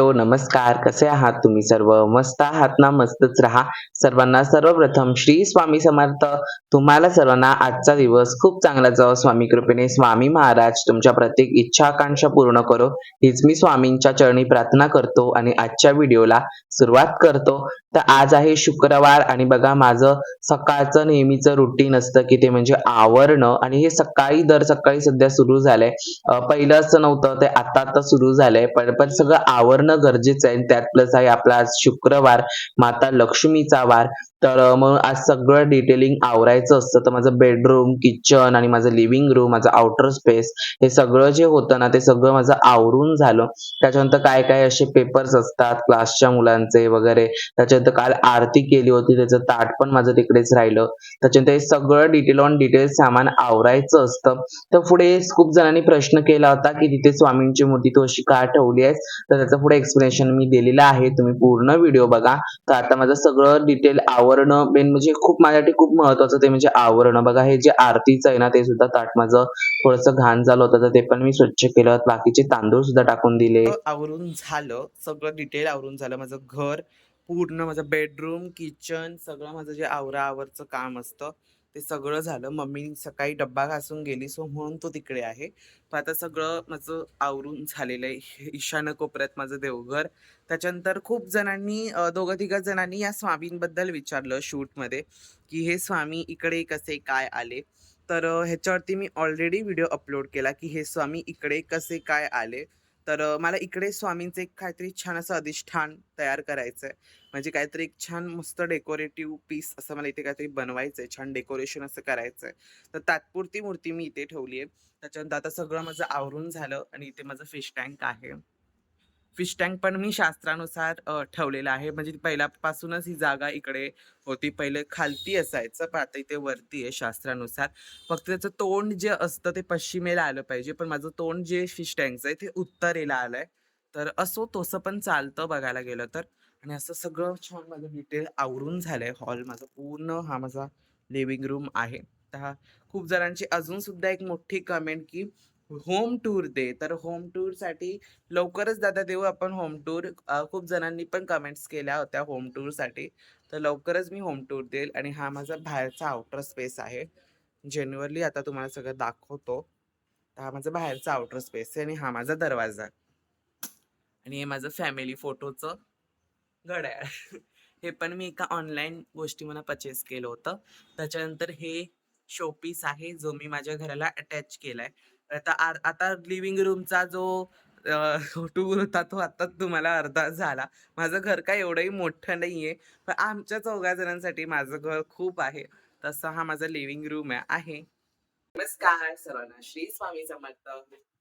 Hello, नमस्कार. कसे आहात तुम्ही सर्व? मस्त आहात ना? मस्तच राहा. सर्वांना सर्वप्रथम श्री स्वामी समर्थ. तुम्हाला सर्वांना आजचा दिवस खूप चांगला जावं स्वामी कृपेने. स्वामी महाराज तुमच्या प्रत्येक इच्छा आकांक्षा पूर्ण करो, हीच मी स्वामींच्या चरणी प्रार्थना करतो आणि आजच्या व्हिडिओला सुरुवात करतो. तर आज आहे शुक्रवार आणि बघा माझं सकाळचं नेहमीचं रुटीन असतं की ते म्हणजे आवरणं आणि हे सकाळी दर सकाळी सध्या सुरू झालंय. पहिलं असं नव्हतं ते आता आता सुरू झालंय पण पण सगळं आवरणं गरजेचं आहे. त्यात प्लस आहे आपला आज शुक्रवार, माता लक्ष्मीचा वार. तर मग आज सगळं डिटेलिंग आवरायचं असतं. तर माझं बेडरूम, किचन आणि माझं लिव्हिंग रूम, माझं आउटर स्पेस हे सगळं जे होतं ना ते सगळं माझं आवरून झालं. त्याच्यानंतर काय काय असे पेपर्स असतात क्लासच्या मुलांचे वगैरे. त्याच्यानंतर काल आरती केली होती त्याचं ताट पण माझं तिकडेच राहिलं. त्याच्यानंतर हे सगळं डिटेल ऑन डिटेल सामान आवरायचं असतं. तर पुढे खूप जणांनी प्रश्न केला होता की तिथे स्वामींची मूर्ती तू अशी का ठेवली आहेस? तर त्याचं पुढे एक्सप्लेनेशन मी दिलेलं आहे. तुम्ही पूर्ण व्हिडिओ बघा. तर आता माझं सगळं डिटेल आवरणं मेन म्हणजे खूप माझ्यासाठी खूप महत्वाचं ते म्हणजे आवरणं. बघा हे जे आरतीचं आहे ना ते सुद्धा ताट माझं थोडंसं घाण झालं होतं तर ते पण मी स्वच्छ केलं. बाकीचे तांदूळ सुद्धा टाकून दिले. आवरून झालं. सगळं डिटेल आवरून झालं. माझं घर पूर्ण माझं बेडरूम, किचन सगळं माझं जे आवराआवरचं काम असतं ते सगळं झालं. मम्मी सकाळी डब्बा घासून गेली सो म्हणून तो तिकडे आहे. पण आता सगळं माझं आवरून झालेलं आहे. ईशान्य कोपऱ्यात माझं देवघर. त्याच्यानंतर खूप जणांनी दोघं-तिघं जणांनी या स्वामींबद्दल विचारलं शूटमध्ये, की हे स्वामी इकडे कसे काय आले? तर ह्याच्यावरती मी ऑलरेडी व्हिडिओ अपलोड केला, की हे स्वामी इकडे कसे काय आले? तर अ, मला इकडे स्वामींचं एक काहीतरी छान असं अधिष्ठान तयार करायचं आहे. म्हणजे काहीतरी एक छान मस्त डेकोरेटिव्ह पीस असं मला इथे काहीतरी बनवायचं आहे. छान डेकोरेशन असं करायचं आहे. तर तात्पुरती मूर्ती मी इथे ठेवली आहे. त्याच्यानंतर आता सगळं माझं आवरून झालं आणि इथे माझं फिश टँक आहे. फिश टँक पण मी शास्त्रानुसार ठेवलेला आहे. म्हणजे पहिल्यापासूनच ही जागा इकडे होती. पहिले खालती असायचं, पण आता इथे वरती आहे शास्त्रानुसार. फक्त त्याचं तोंड जे असतं ते पश्चिमेला आलं पाहिजे. पण माझं तोंड जे फिश टँकचं आहे ते उत्तरेला आलंय. तर असो तसं पण चालतं बघायला गेलं तर. आणि असं सगळं छान माझं डिटेल आवरून झालंय. हॉल माझा पूर्ण हा माझा लिव्हिंग रूम आहे. तर हा खूप जणांची अजून सुद्धा एक मोठी कमेंट की होम टूर दे. तर होम टूरसाठी लवकरच दादा देऊ आपण होम टूर. खूप जणांनी पण कमेंट्स केल्या होत्या होम टूरसाठी. तर लवकरच मी होम टूर देईल आणि हा माझा बाहेरचा आउटर स्पेस आहे. जेन्युअरली आता तुम्हाला सगळं दाखवतो. तर हा माझा बाहेरचा आउटर स्पेस आहे आणि हा माझा दरवाजा. आणि हे माझं फॅमिली फोटोचं घड्याळ. हे पण मी एका ऑनलाईन मला पर्चेस केलं होतं. त्याच्यानंतर हे शोपीस आहे जो मी माझ्या घराला अटॅच केलाय. आता आर आता लिव्हिंग रूमचा जो अ, टूर होता तो आत्ताच तुम्हाला अर्धा झाला. माझं घर काय एवढंही मोठं नाहीये. पण आमच्या चौघा जणांसाठी माझं घर खूप आहे. तसा हा माझा लिव्हिंग रूम आहे. नमस्कार सर्वांना. श्री स्वामी समर्थ.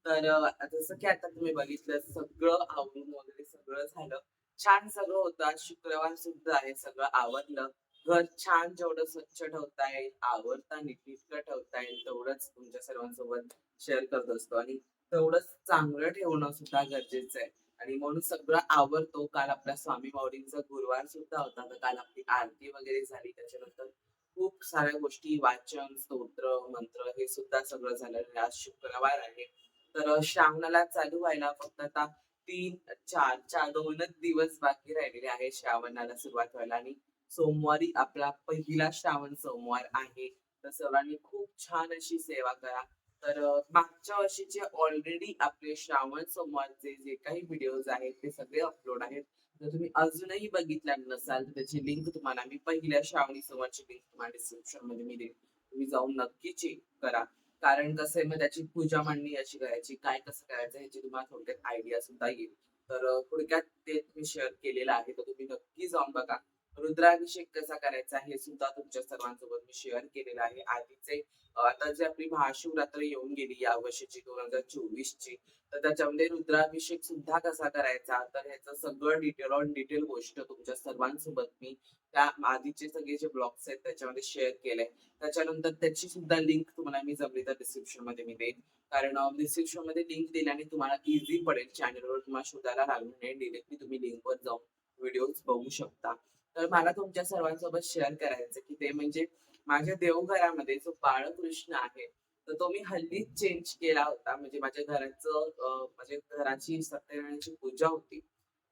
तर अ, जसं की आता तुम्ही बघितलं सगळं आवरून वगैरे सगळं झालं. छान सगळं होतं. आज शुक्रवार सुद्धा आहे. सगळं आवरलं. घर छान जेवढं स्वच्छ ठेवता येईल, आवरता नीटनेटकं ठेवता येईल तेवढंच तुमच्या सर्वांसोबत शेअर करत असतो आणि तेवढंच चांगलं ठेवणं सुद्धा गरजेचं आहे. आणि म्हणून सगळं आवडतो काल आपला स्वामी माऊलींचा गुरुवार सुद्धा होता. तर काल आपली आरती वगैरे झाली. त्याच्यानंतर खूप साऱ्या गोष्टी वाचन, स्तोत्र, मंत्र हे सुद्धा सगळं झालं आज शुक्रवार आहे. तर श्रावणाला चालू व्हायला फक्त आता 3, 4, 4 2च दिवस बाकी राहिलेले आहेत श्रावणाला सुरुवात व्हायला आणि सोमवारी आपला पहिला श्रावण सोमवार आहे. तर सर्वांनी खूप छान अशी सेवा करा. तर मागच्या वर्षीचे ऑलरेडी आपले श्रावण सोमवारचे जे काही व्हिडिओज आहेत ते सगळे अपलोड आहेत. जर तुम्ही अजूनही बघितल्या नसाल तर त्याची लिंक तुम्हाला मी पहिल्या श्रावणी सोमवारची लिंक तुम्हाला डिस्क्रिप्शनमध्ये मी देईन. तुम्ही जाऊन नक्की चेक करा. कारण कसं आहे मग त्याची पूजा मांडणी अशी करायची, काय कसं करायचं ह्याची तुम्हाला थोडक्यात आयडिया सुद्धा येईल. तर थोडक्यात ते मी शेअर केलेलं आहे. तर तुम्ही नक्की जाऊन बघा. रुद्राभिषेक कसा करायचा हे सुद्धा तुमच्या सर्वांसोबत मी शेअर केलेलं आहे. आधीचे आता जे आपली महाशिवरात्र येऊन गेली या वर्षीची 2024 ची तर त्याच्यामध्ये रुद्राभिषेक सुद्धा कसा करायचा तर ह्याचं सगळं डिटेल ऑन डिटेल गोष्ट तुमच्या सर्वांसोबत मी त्या आधीचे सगळे जे ब्लॉग्स आहेत त्याच्यामध्ये शेअर केले त्याच्यानंतर त्याची सुद्धा लिंक तुम्हाला मी जमली तर डिस्क्रिप्शनमध्ये मी देईन. कारण डिस्क्रिप्शनमध्ये लिंक दिल्याने तुम्हाला इझी पडेल चॅनलवर तुम्हाला शोधायला लागू नये डिरेक्टली तुम्ही लिंकवर जाऊन व्हिडिओज बघू शकता. तर मला तुमच्या सर्वांसोबत शेअर करायचं की ते म्हणजे माझ्या देवघरामध्ये जो बाळकृष्ण आहे, तर तो मी हल्लीच चेंज केला होता. म्हणजे माझ्या घराचं म्हणजे घराची सत्यनारायणाची पूजा होती.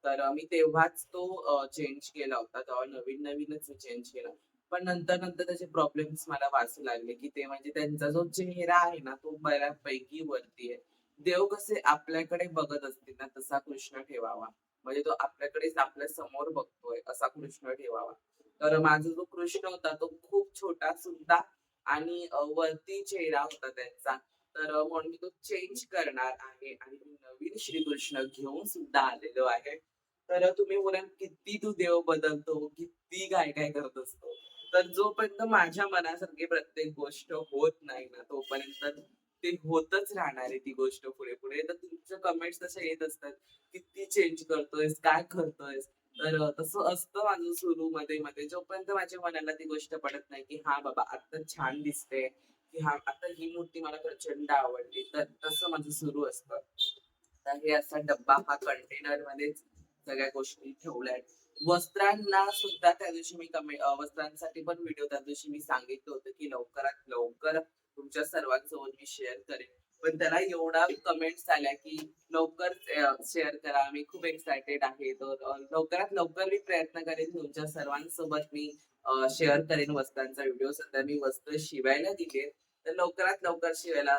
तर मी तेव्हाच तो चेंज केला होता. तेव्हा नवीन-नवीनच चेंज केला. पण नंतर-नंतर त्याचे प्रॉब्लेम्स मला वाचू लागले, की ते म्हणजे त्यांचा जो चेहरा आहे ना, तो बऱ्यापैकी वरती आहे. देव कसे आपल्याकडे बघत असतील ना, तसा कृष्ण ठेवावा. म्हणजे तो आपल्याकडेच आपल्यासमोर बघतोय, असा कृष्ण ठेवावा. तर माझा जो कृष्ण होता, तो खूप छोटा सुद्धा आणि वरती चेहरा होता त्यांचा. तर म्हणून मी तो चेंज करणार आहे आणि नवीन श्रीकृष्ण घेऊन सुद्धा आलेलो आहे. तर तुम्ही बोलाल, "किती तू देव बदलतो, किती काय-काय करत असतो." तर जोपर्यंत माझ्या मनासारखी प्रत्येक गोष्ट होत नाही ना, तोपर्यंत ते होतच राहणार आहे ती गोष्ट पुढे-पुढे. तर तुमच्या कमेंट्स तशा येत असतात, "किती चेंज करतोयस? काय करतोयस?" तर तसं असतं माझं सुरू मध्ये-मध्ये. म्हणजे जोपर्यंत माझ्या मनाला ती गोष्ट पडत नाही, की हा बाबा, आता छान दिसते." की हा आता ही मूर्ती मला प्रचंड आवडली. तर तसं माझं सुरू असतं. तर हे असा डब्बा हा कंटेनर मध्येच सगळ्या गोष्टी ठेवल्यात. वस्त्रांना सुद्धा त्या दिवशी मी कमी वस्त्रांसाठी पण व्हिडिओ त्या दिवशी मी सांगितलं होतं, की लवकरात लवकर तुमच्या सर्वांसोबत मी शेअर करेन. पण त्याला एवढा कमेंट्स आल्या, की लवकर शेअर करा. मी खूप एक्सायटेड आहे. तर लवकरात लवकर मी प्रयत्न करेन तुमच्या सर्वांसोबत मी शेअर करेन वस्त्रांचा व्हिडिओ. सध्या मी वस्त्र शिवायला दिले. तर लवकरात लवकर शिवायला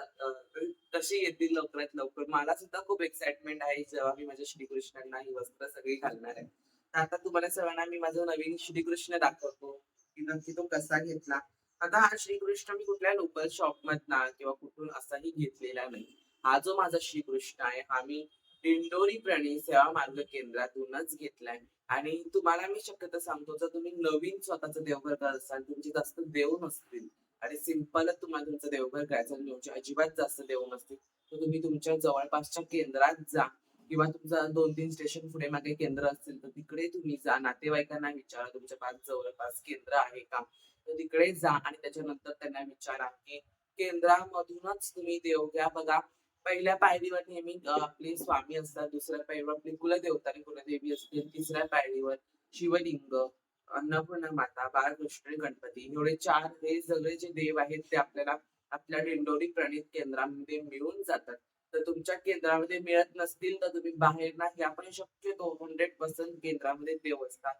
कशी येतील लवकरात लवकर. मला सुद्धा खूप एक्साइटमेंट आहे, जेव्हा मी माझ्या श्रीकृष्णांना ही वस्त्र सगळी घालणार आहे. तर आता तुम्हाला सर्वांना मी माझा नवीन श्रीकृष्ण दाखवतो, की नक्की तो कसा घेतला. आता हा श्रीकृष्ण मी कुठल्या लोकल शॉप मधना किंवा कुठून असाही घेतलेला नाही. हा जो माझा श्रीकृष्ण आहे, हा मी दिंडोरी प्राणी सेवा मार्ग केंद्रातूनच घेतलाय. आणि तुम्हाला मी शक्यता सांगतो, जर तुम्ही नवीन स्वतःचं देवघर करत असाल, तुमचे जास्त देव नसतील आणि सिंपलच तुम्हाला तुमचं देवघर करायचं आणि तुमचे अजिबात जास्त देव नसतील, तर तुम्ही तुमच्या जवळपासच्या केंद्रात जा किंवा तुमचं 2-3 स्टेशन पुढे मागे केंद्र असतील, तर तिकडे तुम्ही जा. नातेवाईकांना विचारा, तुमच्या पास जवळपास केंद्र आहे का? तर तिकडे जा आणि त्याच्यानंतर त्यांना विचारा, की केंद्रामधूनच तुम्ही देव घ्या. बघा, पहिल्या पायरीवर नेहमी आपले स्वामी असतात, दुसऱ्या पायरीवर आपली कुलदेवता आणि कुलदेवी असते, तिसऱ्या पायरीवर शिवलिंग, अन्नपूर्णा माता, बाळकृष्ण, गणपती एवढे चार हे सगळे जे देव आहेत ते आपल्याला आपल्या दिंडोरी प्रणीत केंद्रामध्ये मिळून जातात. तर तुमच्या केंद्रामध्ये मिळत नसतील तर तुम्ही बाहेर नाही आपण शक्यतो 100% केंद्रामध्ये देव असतात.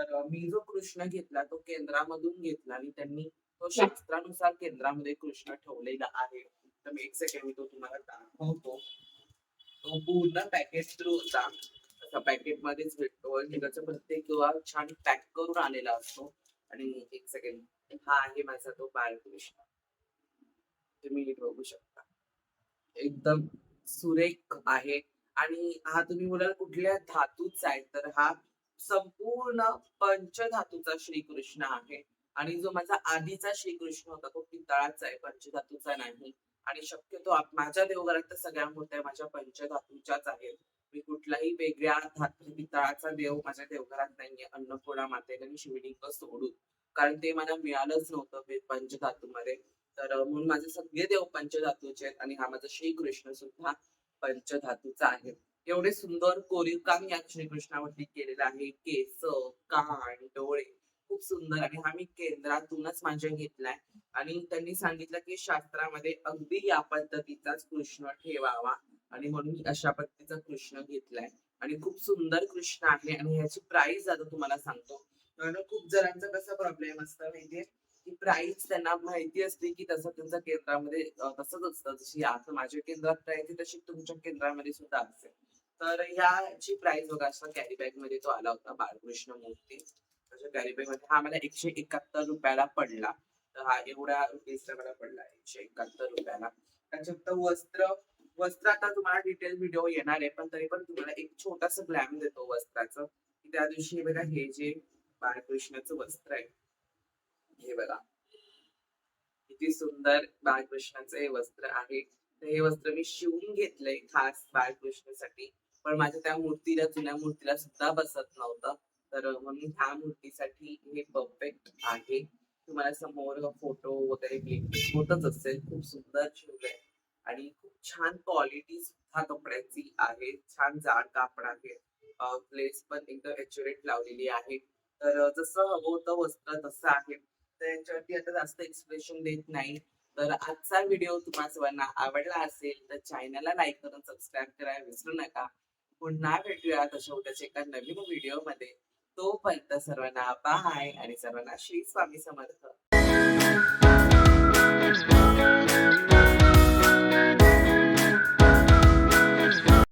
तर मी जो कृष्ण घेतला तो केंद्रामधून घेतला आणि त्यांनी तो शास्त्रानुसार केंद्रामध्ये कृष्ण ठेवलेला आहे. तर मी एक सेकंड मी तो तुम्हाला दाखवतो. तो पूर्ण पॅकेज थ्रू होता. असा पॅकेटमध्येच भेटतो आणि त्याचा प्रत्येक छान पॅक करून आलेला असतो. आणि एक सेकंड हा आहे माझा तो बाळकृष्ण. तुम्ही बघू शकता. एकदम सुरेख आहे आणि हा तुम्ही बोलाल कुठल्या धातूचा आहे, तर हा संपूर्ण पंचधातूचा श्रीकृष्ण आहे आणि जो माझा आधीचा श्रीकृष्ण होता तो पितळाचा आहे, पंचधातूचा नाही. आणि शक्यतो माझ्या देवघरात तर सगळ्या मूर्त्या माझ्या पंचधातूच्याच आहेत. मी कुठलाही वेगळ्या धातू पितळाचा देव माझ्या देवघरात नाहीये, अन्नपूर्णा मातेने आणि शिवलिंग सोडून. कारण ते मला मिळालंच नव्हतं पंचधातूमध्ये. तर म्हणून माझे सगळे देव पंचधातूचे आहेत आणि हा माझा श्रीकृष्ण सुद्धा पंचधातूचा आहे. एवढे सुंदर कोरीव काम या श्रीकृष्णावरती केलेलं आहे. केस, कान, डोळे खूप सुंदर आणि हा मी केंद्रातूनच माझ्या घेतलाय आणि त्यांनी सांगितलं, की शास्त्रामध्ये अगदी या पद्धतीचाच कृष्ण ठेवावा आणि म्हणून मी अशा पद्धतीचा कृष्ण घेतलाय आणि खूप सुंदर कृष्ण आहे आणि ह्याची प्राइस आता तुम्हाला सांगतो. कारण खूप जणांचा कसा प्रॉब्लेम असतं माहितीये, की प्राइस त्यांना माहिती असते, की तसं त्यांच्या केंद्रामध्ये तसंच असतं. जशी आता माझ्या केंद्रात प्राइस आहे, तशी तुमच्या केंद्रामध्ये सुद्धा असेल. तर ह्याची प्राइस बघा असं कॅरी बॅगमध्ये तो आला होता बाळकृष्ण मूर्ती. कॅरी बॅगमध्ये हा मला एकशे एकाहत्तर रुपयाला पडला. तर हा एवढ्या रुपीजचा मला पडला एकशे रुपयाला त्याच्यानंतर वस्त्र, वस्त्र आता तुम्हाला डिटेल व्हिडिओ येणार आहे, पण तरी पण तुम्हाला एक छोटासा ग्लॅम देतो वस्त्राचं, की त्या दिवशी हे बघा हे जे बाळकृष्णाचं वस्त्र आहे. हे बघा. किती सुंदर बाळकृष्णाचं हे वस्त्र आहे. तर हे वस्त्र मी शिवून घेतलंय खास बाळकृष्णासाठी. पण माझ्या त्या मूर्तीला, जुन्या मूर्तीला सुद्धा बसत नव्हतं. तर म्हणून ह्या मूर्तीसाठी हे परफेक्ट आहे. तुम्हाला समोर फोटो वगैरे क्लिक होतच असेल. खूप सुंदर शिवलंय आणि खूप छान क्वालिटी सुद्धा कपड्याची आहे. छान जाड कापड आहे. प्लेस पण एकदम ॲक्युरेट लावलेली आहे. तर जसं हवं होतं वस्त्र तसं आहे. तर याच्यावरती आता जास्त एक्सप्रेशन देत नाही. तर आजचा व्हिडिओ तुम्हाला सर्वांना आवडला असेल तर चॅनलला लाईक करून सबस्क्राईब करायला विसरू नका. पुन्हा भेटूया अशा उद्याच्या एका नवीन व्हिडिओमध्ये तोपर्यंत सर्वांना बाय आणि सर्वांना श्री स्वामी समर्थ.